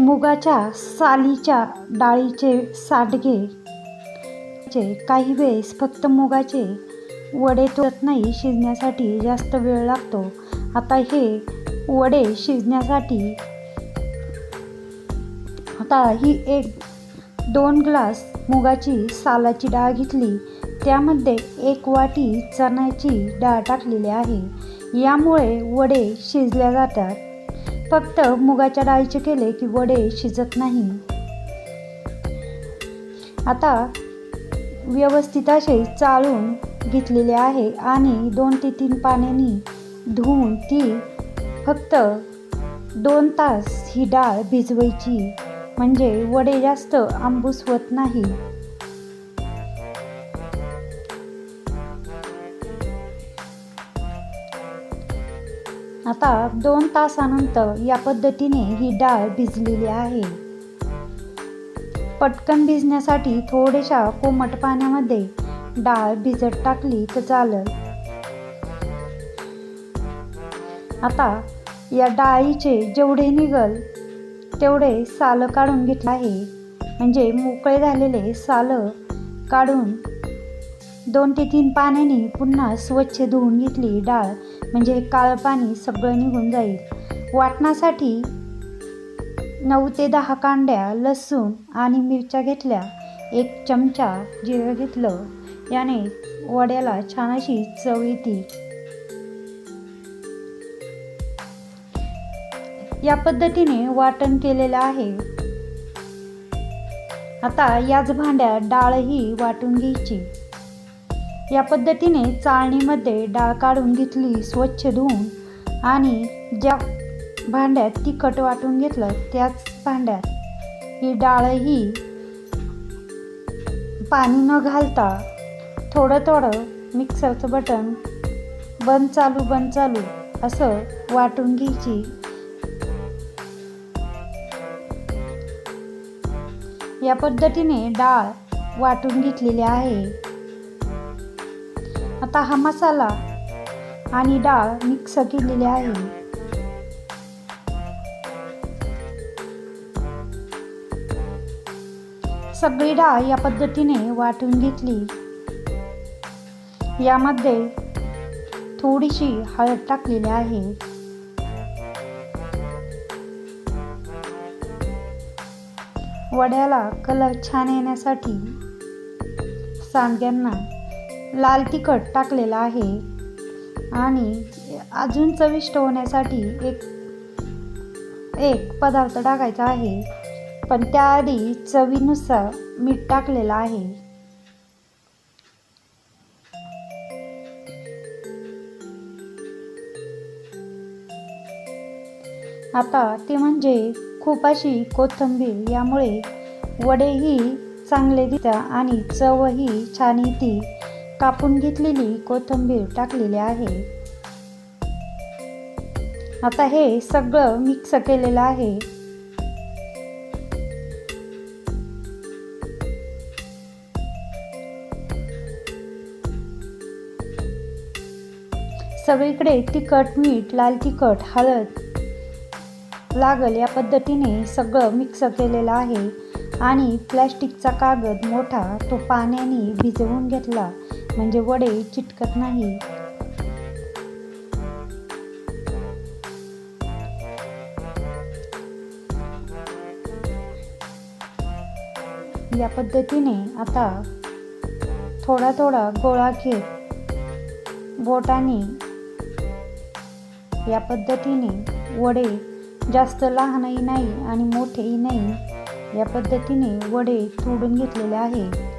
मुगाच्या सालीच्या डाळीचे साडगे चे काही वेळेस फक्त मुगाचे वडे तोडत नाही शिजण्यासाठी जास्त वेळ लागतो. आता हे वडे शिजण्यासाठी आता ही एक दोन ग्लास मुगाची सालाची डाळ घेतली. त्यामध्ये एक वाटी चण्याची डाळ टाकलेली आहे. यामुळे वडे शिजल्या जातात. फक्त मुगाच्या डाळीचे केले की वडे शिजत नाही. आता व्यवस्थित असे चाळून घेतलेले आहे आणि दोन ते तीन पाण्याने धुवून ती फक्त दोन तास ही डाळ भिजवायची. म्हणजे वडे जास्त आंबूस होत नाही. आता दोन तासानंतर या पद्धतीने ही डाळ भिजलेली आहे. पटकन भिजण्यासाठी थोड्याशा कोमट पाण्यामध्ये डाळ भिजत टाकली तर चालेल. आता या डाळीचे जेवढे निघल तेवढे सालं काढून घेतलं आहे. म्हणजे मोकळे झालेले सालं काढून दोन ते तीन पाण्याने पुन्हा स्वच्छ धुवून घेतली डाळ. म्हणजे काळं पाणी सगळं निघून जाईल. वाटणासाठी नऊ ते दहा कांड्या लसूण आणि मिरच्या घेतल्या. एक चमचा जिरं घेतलं. याने वड्याला छान अशी चव येते. या पद्धतीने वाटण केलेलं आहे. आता याच भांड्यात डाळही वाटून घ्यायची. या पद्धतीने चाळणीमध्ये डाळ काढून घेतली स्वच्छ धुवून आणि ज्या भांड्यात तिखट वाटून घेतलं त्याच भांड्यात. ही डाळही पाणी न घालता थोडं थोडं मिक्सरचं बटन बंद चालू बंद चालू असं वाटून घ्यायची. या पद्धतीने डाळ वाटून घेतलेली आहे. आता हा मसाला आणि डाळ मिक्स केलेली आहे. सगळी डाळ या पद्धतीने वाटून घेतली. यामध्ये थोडीशी हळद टाकलेली आहे. वड्याला कलर छान येण्यासाठी सांडग्यांना लाल तिखट टाकलेलं आहे. आणि अजून चविष्ट होण्यासाठी एक एक पदार्थ टाकायचा आहे. पण त्याआधी चवीनुसार मीठ टाकलेलं आहे. आता ते म्हणजे खूप अशी कोथिंबीर यामुळे वडेही चांगले दिसतात आणि चवही छान येते. कापून घेतलेली कोथिंबीर टाकलेली आहे. आता हे सगळं मिक्स केलेलं आहे. सगळीकडे तिखट मीठ लाल तिखट हळद लागल या पद्धतीने सगळं मिक्स केलेलं आहे. आणि प्लॅस्टिकचा कागद मोठा तो पाण्याने भिजवून घेतला. म्हणजे वडे चिटकत नाही. या पद्धतीने आता थोडा थोडा गोळा घेत बोटाने या पद्धतीने वडे जास्त लहानही नाही आणि मोठेही नाही. या पद्धतीने वडे तोडून घेतलेले आहे.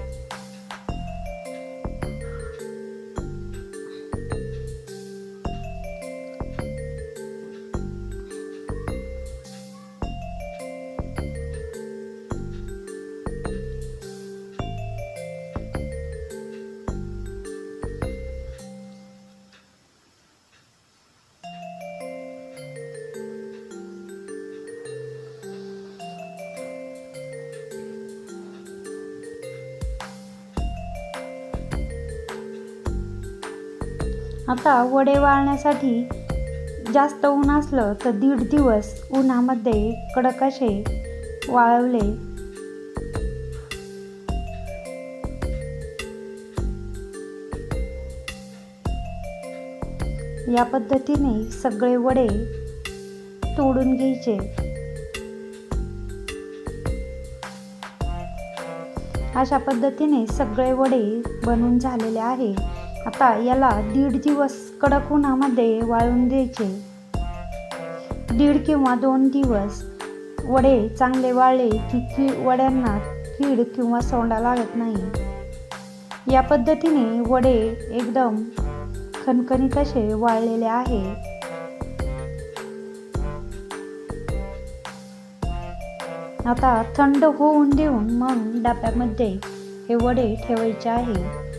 आता वडे वाळण्यासाठी जास्त ऊन असलं तर दीड दिवस उन्हामध्ये कडक असे वाळवले. या पद्धतीने सगळे वडे तोडून घ्यायचे. अशा पद्धतीने सगळे वडे बनून झालेले आहे. आता याला दीड दिवस कडक उन्हामध्ये वाळून द्यायचे. दीड किंवा दोन दिवस वडे चांगले वाळले की की वड्यांना कीड किंवा सोंडा लागत नाही. या पद्धतीने वडे एकदम खणखणीत असे वाळलेले आहे आता थंड होऊन देऊन मग डब्यामध्ये हे वडे ठेवायचे आहे.